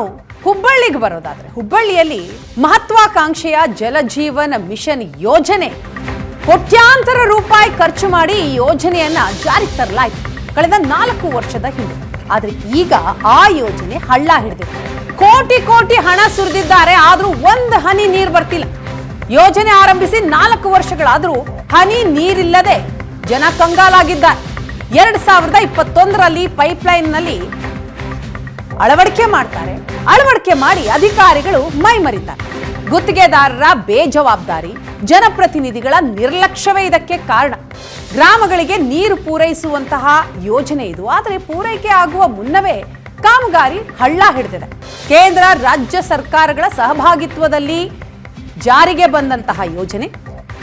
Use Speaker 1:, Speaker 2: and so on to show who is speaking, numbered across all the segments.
Speaker 1: ಇನ್ನು ಹುಬ್ಬಳ್ಳಿಗೆ ಬರೋದಾದ್ರೆ ಹುಬ್ಬಳ್ಳಿಯಲ್ಲಿ ಮಹತ್ವಾಕಾಂಕ್ಷೆಯ ಜಲಜೀವನ ಮಿಷನ್ ಯೋಜನೆ. ಕೋಟ್ಯಾಂತರ ರೂಪಾಯಿ ಖರ್ಚು ಮಾಡಿ ಈ ಯೋಜನೆಯನ್ನ ಜಾರಿಗೆ ತರಲಾಯಿತು ಕಳೆದ ನಾಲ್ಕು ವರ್ಷದ ಹಿಂದೆ. ಆದ್ರೆ ಈಗ ಆ ಯೋಜನೆ ಹಳ್ಳ ಹಿಡಿದಿದೆ. ಕೋಟಿ ಕೋಟಿ ಹಣ ಸುರಿದಿದ್ದಾರೆ, ಆದ್ರೂ ಒಂದು ಹನಿ ನೀರು ಬರ್ತಿಲ್ಲ. ಯೋಜನೆ ಆರಂಭಿಸಿ ನಾಲ್ಕು ವರ್ಷಗಳಾದ್ರೂ ಹನಿ ನೀರಿಲ್ಲದೆ ಜನ ಕಂಗಾಲಾಗಿದ್ದಾರೆ. ಎರಡ್ ಸಾವಿರದ ಇಪ್ಪತ್ತೊಂದರಲ್ಲಿ ಪೈಪ್ಲೈನ್ನಲ್ಲಿ ಅಳವಡಿಕೆ ಮಾಡ್ತಾರೆ. ಅಳವಡಿಕೆ ಮಾಡಿ ಅಧಿಕಾರಿಗಳು ಮೈಮರಿತಾರೆ ಗುತ್ತಿಗೆದಾರರ ಬೇಜವಾಬ್ದಾರಿ, ಜನಪ್ರತಿನಿಧಿಗಳ ನಿರ್ಲಕ್ಷ್ಯವೇ ಇದಕ್ಕೆ ಕಾರಣ. ಗ್ರಾಮಗಳಿಗೆ ನೀರು ಪೂರೈಸುವಂತಹ ಯೋಜನೆ ಇದು. ಆದರೆ ಪೂರೈಕೆ ಆಗುವ ಮುನ್ನವೇ ಕಾಮಗಾರಿ ಹಳ್ಳ ಹಿಡಿದಿದೆ. ಕೇಂದ್ರ, ರಾಜ್ಯ ಸರ್ಕಾರಗಳ ಸಹಭಾಗಿತ್ವದಲ್ಲಿ ಜಾರಿಗೆ ಬಂದಂತಹ ಯೋಜನೆ.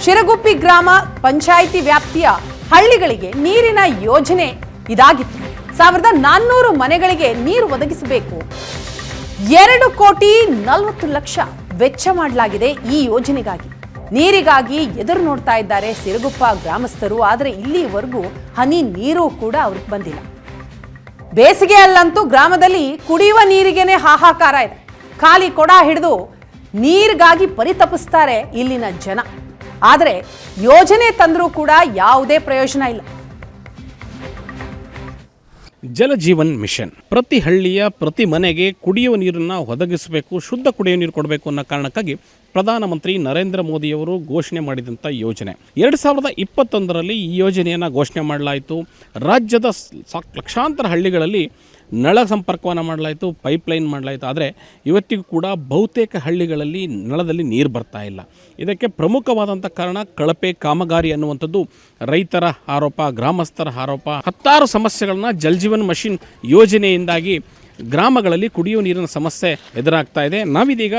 Speaker 1: ಶಿರಗುಪ್ಪಿ ಗ್ರಾಮ ಪಂಚಾಯಿತಿ ವ್ಯಾಪ್ತಿಯ ಹಳ್ಳಿಗಳಿಗೆ ನೀರಿನ ಯೋಜನೆ ಇದಾಗಿತ್ತು. ಸಾವಿರದ ನಾನ್ನೂರು ಮನೆಗಳಿಗೆ ನೀರು ಒದಗಿಸಬೇಕು. ಎರಡು ಕೋಟಿ ನಲವತ್ತು ಲಕ್ಷ ವೆಚ್ಚ ಮಾಡಲಾಗಿದೆ ಈ ಯೋಜನೆಗಾಗಿ. ನೀರಿಗಾಗಿ ಎದುರು ನೋಡ್ತಾ ಇದ್ದಾರೆ ಸಿರುಗುಪ್ಪ ಗ್ರಾಮಸ್ಥರು, ಆದರೆ ಇಲ್ಲಿವರೆಗೂ ಹನಿ ನೀರು ಕೂಡ ಅವ್ರಿಗೆ ಬಂದಿಲ್ಲ. ಬೇಸಿಗೆಯಲ್ಲಂತೂ ಗ್ರಾಮದಲ್ಲಿ ಕುಡಿಯುವ ನೀರಿಗೆನೆ ಹಾಹಾಕಾರ ಇದೆ. ಖಾಲಿ ಕೊಡ ಹಿಡಿದು ನೀರಿಗಾಗಿ ಪರಿತಪಿಸ್ತಾರೆ ಇಲ್ಲಿನ ಜನ. ಆದರೆ ಯೋಜನೆ ತಂದರೂ ಕೂಡ ಯಾವುದೇ ಪ್ರಯೋಜನ ಇಲ್ಲ.
Speaker 2: ಜಲಜೀವನ್ ಮಿಷನ್. ಪ್ರತಿ ಹಳ್ಳಿಯ ಪ್ರತಿ ಮನೆಗೆ ಕುಡಿಯುವ ನೀರನ್ನು ಒದಗಿಸಬೇಕು, ಶುದ್ಧ ಕುಡಿಯುವ ನೀರು ಕೊಡಬೇಕು ಅನ್ನೋ ಕಾರಣಕ್ಕಾಗಿ ಪ್ರಧಾನಮಂತ್ರಿ ನರೇಂದ್ರ ಮೋದಿಯವರು ಘೋಷಣೆ ಮಾಡಿದಂಥ ಯೋಜನೆ. ಎರಡು ಸಾವಿರದ ಇಪ್ಪತ್ತೊಂದರಲ್ಲಿ ಈ ಯೋಜನೆಯನ್ನು ಘೋಷಣೆ ಮಾಡಲಾಯಿತು. ರಾಜ್ಯದ ಲಕ್ಷಾಂತರ ಹಳ್ಳಿಗಳಲ್ಲಿ ನಳ ಸಂಪರ್ಕವನ್ನು ಮಾಡಲಾಯಿತು ಪೈಪ್ಲೈನ್ ಮಾಡಲಾಯಿತು. ಆದರೆ ಇವತ್ತಿಗೂ ಕೂಡ ಬಹುತೇಕ ಹಳ್ಳಿಗಳಲ್ಲಿ ನಳದಲ್ಲಿ ನೀರು ಬರ್ತಾ ಇಲ್ಲ. ಇದಕ್ಕೆ ಪ್ರಮುಖವಾದಂಥ ಕಾರಣ ಕಳಪೆ ಕಾಮಗಾರಿ ಅನ್ನುವಂಥದ್ದು ರೈತರ ಆರೋಪ, ಗ್ರಾಮಸ್ಥರ ಆರೋಪ. ಹತ್ತಾರು ಸಮಸ್ಯೆಗಳನ್ನು ಜಲ್ಜೀವನ್ ಮಷಿನ್ ಯೋಜನೆಯಿಂದಾಗಿ ಗ್ರಾಮಗಳಲ್ಲಿ ಕುಡಿಯುವ ನೀರಿನ ಸಮಸ್ಯೆ ಎದುರಾಗ್ತಾ ಇದೆ. ನಾವಿದೀಗ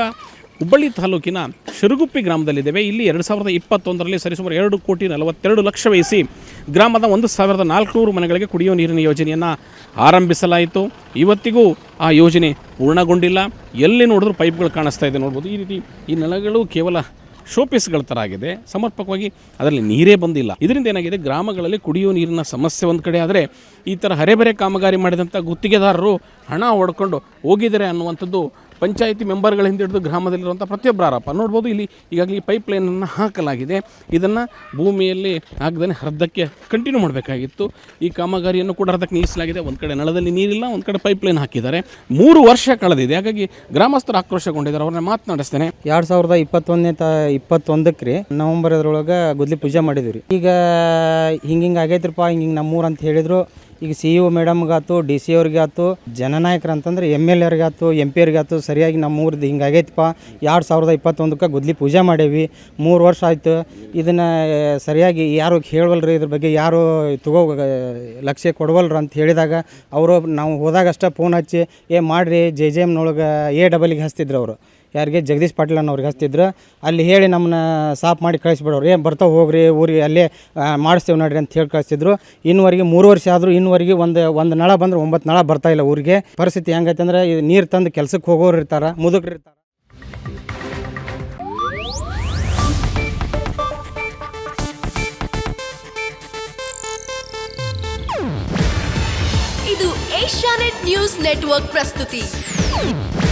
Speaker 2: ಹುಬ್ಬಳ್ಳಿ ತಾಲೂಕಿನ ಶಿರುಗುಪ್ಪಿ ಗ್ರಾಮದಲ್ಲಿದ್ದೇವೆ. ಇಲ್ಲಿ ಎರಡು ಸಾವಿರದ ಇಪ್ಪತ್ತೊಂದರಲ್ಲಿ ಸರಿಸುಮಾರು ಎರಡು ಕೋಟಿ ನಲವತ್ತೆರಡು ಲಕ್ಷ ವಹಿಸಿ ಗ್ರಾಮದ ಒಂದು ಸಾವಿರದ ನಾಲ್ಕುನೂರು ಮನೆಗಳಿಗೆ ಕುಡಿಯುವ ನೀರಿನ ಯೋಜನೆಯನ್ನು ಆರಂಭಿಸಲಾಯಿತು. ಇವತ್ತಿಗೂ ಆ ಯೋಜನೆ ಪೂರ್ಣಗೊಂಡಿಲ್ಲ. ಎಲ್ಲಿ ನೋಡಿದ್ರೂ ಪೈಪ್ಗಳು ಕಾಣಿಸ್ತಾ ಇದೆ ನೋಡ್ಬೋದು. ಈ ರೀತಿ ಈ ನೆಲಗಳು ಕೇವಲ ಶೋಪೀಸ್ಗಳ ಥರ ಆಗಿದೆ. ಸಮರ್ಪಕವಾಗಿ ಅದರಲ್ಲಿ ನೀರೇ ಬಂದಿಲ್ಲ. ಇದರಿಂದ ಏನಾಗಿದೆ? ಗ್ರಾಮಗಳಲ್ಲಿ ಕುಡಿಯುವ ನೀರಿನ ಸಮಸ್ಯೆ ಒಂದು ಕಡೆ ಆದರೆ ಈ ಥರ ಹರೆಬರೆ ಕಾಮಗಾರಿ ಮಾಡಿದಂಥ ಗುತ್ತಿಗೆದಾರರು ಹಣ ಹೊಡ್ಕೊಂಡು ಹೋಗಿದ್ದಾರೆ ಅನ್ನುವಂಥದ್ದು ಪಂಚಾಯಿತಿ ಮೆಂಬರ್ಗಳ ಹಿಂದಿಡಿದು ಗ್ರಾಮದಲ್ಲಿರುವಂಥ ಪ್ರತಿಯೊಬ್ಬರ ಆರೋಪ. ನೋಡ್ಬೋದು ಇಲ್ಲಿ ಈಗಾಗಲೇ ಪೈಪ್ ಲೈನನ್ನು ಹಾಕಲಾಗಿದೆ. ಇದನ್ನು ಭೂಮಿಯಲ್ಲಿ ಹಾಕದೇ ಅರ್ಧಕ್ಕೆ ಕಂಟಿನ್ಯೂ ಮಾಡಬೇಕಾಗಿತ್ತು. ಈ ಕಾಮಗಾರಿಯನ್ನು ಕೂಡ ಅರ್ಧಕ್ಕೆ ನಿಲ್ಲಿಸಲಾಗಿದೆ. ಒಂದು ಕಡೆ ನಳದಲ್ಲಿ ನೀರಿಲ್ಲ, ಒಂದು ಕಡೆ ಪೈಪ್ ಲೈನ್ ಹಾಕಿದ್ದಾರೆ. ಮೂರು ವರ್ಷ ಕಳೆದಿದೆ. ಹಾಗಾಗಿ ಗ್ರಾಮಸ್ಥರು ಆಕ್ರೋಶಗೊಂಡಿದ್ದಾರೆ. ಅವ್ರನ್ನ ಮಾತನಾಡಿಸ್ತೇನೆ
Speaker 3: ಎರಡು ಸಾವಿರದ ಇಪ್ಪತ್ತೊಂದನೇ ತ, ಇಪ್ಪತ್ತೊಂದಕ್ಕೆ ರೀ, ನವಂಬರ್ ಅದರೊಳಗೆ ಗುದ್ಲಿ ಪೂಜೆ ಮಾಡಿದ್ವಿ ರೀ. ಈಗ ಹಿಂಗೆ ಹಿಂಗೆ ಆಗೈತ್ರಿಪ್ಪ, ಹಿಂಗೆ ಹಿಂಗೆ ನಮ್ಮೂರು ಅಂತ ಹೇಳಿದ್ರು. ಈಗ ಸಿ ಇ ಒ ಮೇಡಮ್ಗಾತು ಡಿ ಸಿ ಅವ್ರಿಗೆ ಆತು ಜನನಾಯಕರು ಅಂತಂದ್ರೆ ಎಂ ಎಲ್ ಎರ್ಗಾತು ಎಂ ಪಿ ಅವ್ರಿಗಾತು, ಸರಿಯಾಗಿ ನಮ್ಮ ಊರ್ದು ಹಿಂಗೆ ಆಗೈತಪ್ಪ ಎರಡು ಸಾವಿರದ ಇಪ್ಪತ್ತೊಂದಕ್ಕೆ ಗುದ್ಲಿ ಪೂಜೆ ಮಾಡೇವಿ. ಮೂರು ವರ್ಷ ಆಯಿತು. ಇದನ್ನು, ಸರಿಯಾಗಿ ಯಾರು ಹೇಳವಲ್ರಿ ಇದ್ರ ಬಗ್ಗೆ, ಯಾರು ತಗೋ, ಲಕ್ಷ್ಯ ಕೊಡವಲ್ರು ಅಂತ ಹೇಳಿದಾಗ, ಅವರು ನಾವು ಹೋದಾಗ ಅಷ್ಟೇ ಫೋನ್ ಹಚ್ಚಿ, ಏ ಮಾಡಿರಿ ಜೆ ಜೆ ಎಮ್ನೊಳಗೆ ಎ ಡಬಲ್ಗೆ ಹಚ್ತಿದ್ರು ಅವರು. ಯಾರಿಗೆ ಜಗದೀಶ್ ಪಾಟೀಲ್ ಅನ್ನೋರಿಗೆ ಹಚ್ತಿದ್ರು. ಅಲ್ಲಿ ಹೇಳಿ ನಮ್ಮನ್ನ ಸಾಫ್ ಮಾಡಿ ಕಳಿಸ್ಬಿಡೋರು. ಏನು ಬರ್ತಾವೆ ಹೋಗ್ರಿ ಊರಿಗೆ, ಅಲ್ಲೇ ಮಾಡಿಸ್ತೇವೆ ನೋಡ್ರಿ ಅಂತ ಹೇಳಿ ಕಳಿಸ್ತಿದ್ರು. ಇನ್ನುವರೆಗೆ ಮೂರು ವರ್ಷ ಆದರೂ ಇನ್ನುವರೆಗೆ ಒಂದು ಒಂದು ನಳ ಬಂದ್ರೆ ಒಂಬತ್ತು ನಳ ಬರ್ತಾ ಇಲ್ಲ ಊರಿಗೆ. ಪರಿಸ್ಥಿತಿ ಹೆಂಗೈತೆ ಅಂದ್ರೆ ನೀರು ತಂದು ಕೆಲ್ಸಕ್ಕೆ ಹೋಗೋರು ಇರ್ತಾರೆ, ಮುದುಕರು ಇರ್ತಾರೆ.
Speaker 4: ಇದು ಏಷ್ಯಾನೆಟ್ ನ್ಯೂಸ್ ನೆಟ್ವರ್ಕ್ ಪ್ರಸ್ತುತಿ.